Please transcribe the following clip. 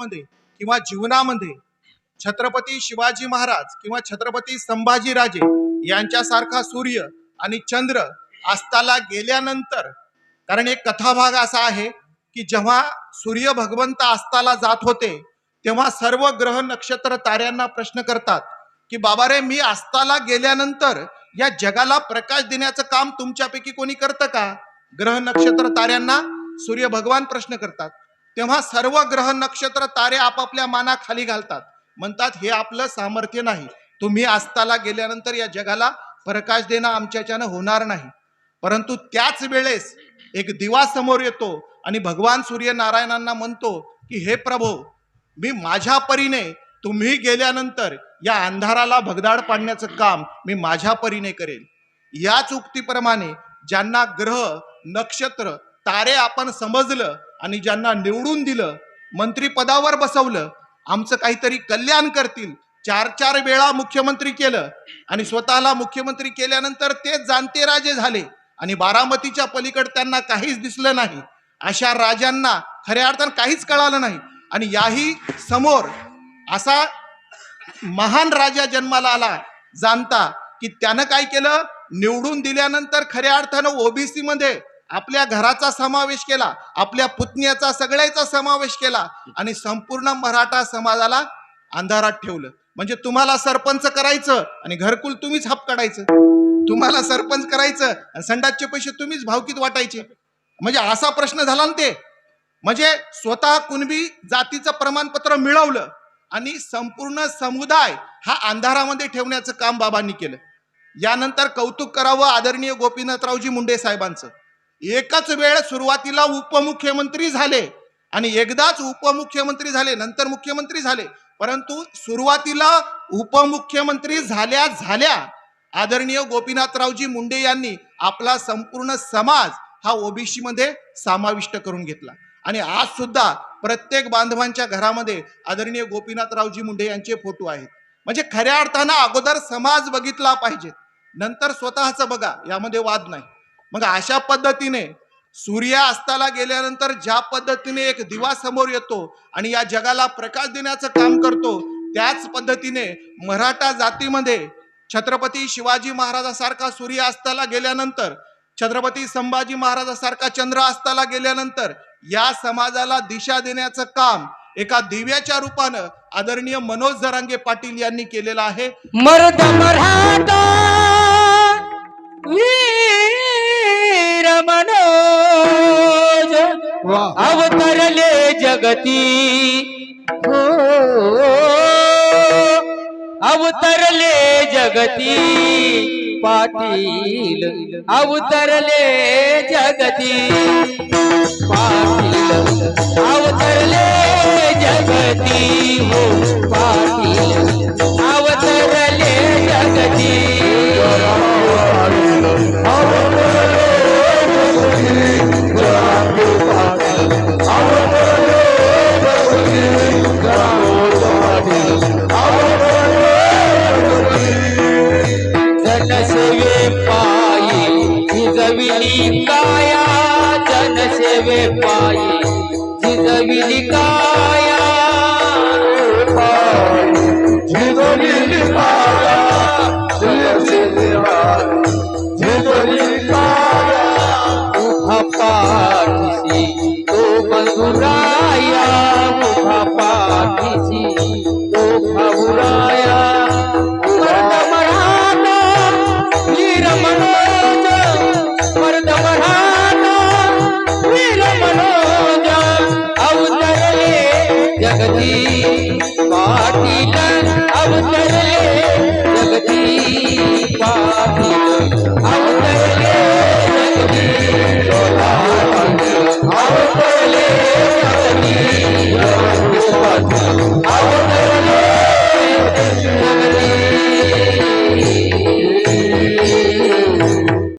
आयुष्यामध्ये किंवा जीवनामध्ये छत्रपती शिवाजी महाराज किंवा छत्रपती संभाजीराजे यांच्यासारखा सूर्य आणि चंद्र अस्ताला गेल्यानंतर कारण एक कथाभाग असा आहे की जेव्हा सूर्य भगवंत अस्ताला जात होते तेव्हा सर्व ग्रह नक्षत्र ताऱ्यांना प्रश्न करतात की बाबा रे मी अस्ताला गेल्यानंतर या जगाला प्रकाश देण्याचं काम तुमच्यापैकी कोणी करतं का? ग्रह नक्षत्र ताऱ्यांना सूर्य भगवान प्रश्न करतात. तेव्हा सर्व ग्रह नक्षत्र तारे आपापल्या माना खाली घालतात. म्हणतात हे आपलं सामर्थ्य नाही. तुम्ही अस्ताला गेल्यानंतर या जगाला प्रकाश देणं आमच्याच्यानं होणार नाही. परंतु त्याच वेळेस एक दिवा समोर येतो आणि भगवान सूर्यनारायणांना म्हणतो की हे प्रभो मी माझ्या परीने तुम्ही गेल्यानंतर या अंधाराला भगदाड पाडण्याचं काम मी माझ्या परीने करेल याच उक्तीप्रमाणे ज्यांना ग्रह नक्षत्र तारे आपण समजलं आणि ज्यांना निवडून दिलं मंत्रिपदावर बसवलं आमचं काहीतरी कल्याण करतील. चार चार वेळा मुख्यमंत्री केलं आणि स्वतःला मुख्यमंत्री केल्यानंतर ते जाणते राजे झाले आणि बारामतीच्या पलीकड त्यांना काहीच दिसलं नाही. अशा राजांना खऱ्या अर्थानं काहीच कळालं नाही. आणि याही समोर असा महान राजा जन्माला आला जाणता की त्यानं काय केलं? निवडून दिल्यानंतर खऱ्या अर्थानं ओबीसीमध्ये आपल्या घराचा समावेश केला आपल्या पुतण्याचा सगळ्याचा समावेश केला आणि संपूर्ण मराठा समाजाला अंधारात ठेवलं. म्हणजे तुम्हाला सरपंच करायचं आणि घरकुल तुम्हीच हप काढायचं तुम्हाला सरपंच करायचं आणि संडासचे पैसे तुम्हीच भावकीत वाटायचे. म्हणजे असा प्रश्न झाला ना ते. म्हणजे स्वतः कुणबी जातीचं प्रमाणपत्र मिळवलं आणि संपूर्ण समुदाय हा अंधारामध्ये ठेवण्याचं काम बाबांनी केलं. यानंतर कौतुक करावं आदरणीय गोपीनाथरावजी मुंडे साहेबांचं. एकच वेळ सुरुवातीला उपमुख्यमंत्री झाले आणि एकदाच उपमुख्यमंत्री झाले नंतर मुख्यमंत्री झाले. परंतु सुरुवातीला उपमुख्यमंत्री झाल्या झाल्या. आदरणीय गोपीनाथरावजी मुंडे यांनी आपला संपूर्ण समाज हा ओबीसी मध्ये समाविष्ट करून घेतला. आणि आज सुद्धा प्रत्येक बांधवांच्या घरामध्ये आदरणीय गोपीनाथरावजी मुंडे यांचे फोटो आहेत. म्हणजे खऱ्या अर्थानं अगोदर समाज बघितला पाहिजे. नंतर स्वतःचं बघा यामध्ये वाद नाही. मग अशा पद्धतीने सूर्य अस्ताला गेल्यानंतर ज्या पद्धतीने एक दिवा समोर येतो आणि या जगाला प्रकाश देण्याचं काम करतो त्याच पद्धतीने मराठा जातीमध्ये छत्रपती शिवाजी महाराजासारखा सूर्य अस्ताला गेल्यानंतर छत्रपती संभाजी महाराजासारखा चंद्र अस्ताला गेल्यानंतर या समाजाला दिशा देण्याचं काम एका दिव्याच्या रूपानं आदरणीय मनोज जरांगे पाटील यांनी केलेलं आहे. मर्द मराठा अवतरले जगती. हो. अवतरले जगती. पाटील अवतरले जगती. झिजविली काया जनसेवे पायी. झिजविली काया झिजविली काया उभा पाठीशी तो बंधुराया. जगती पाटील अवतरले जगती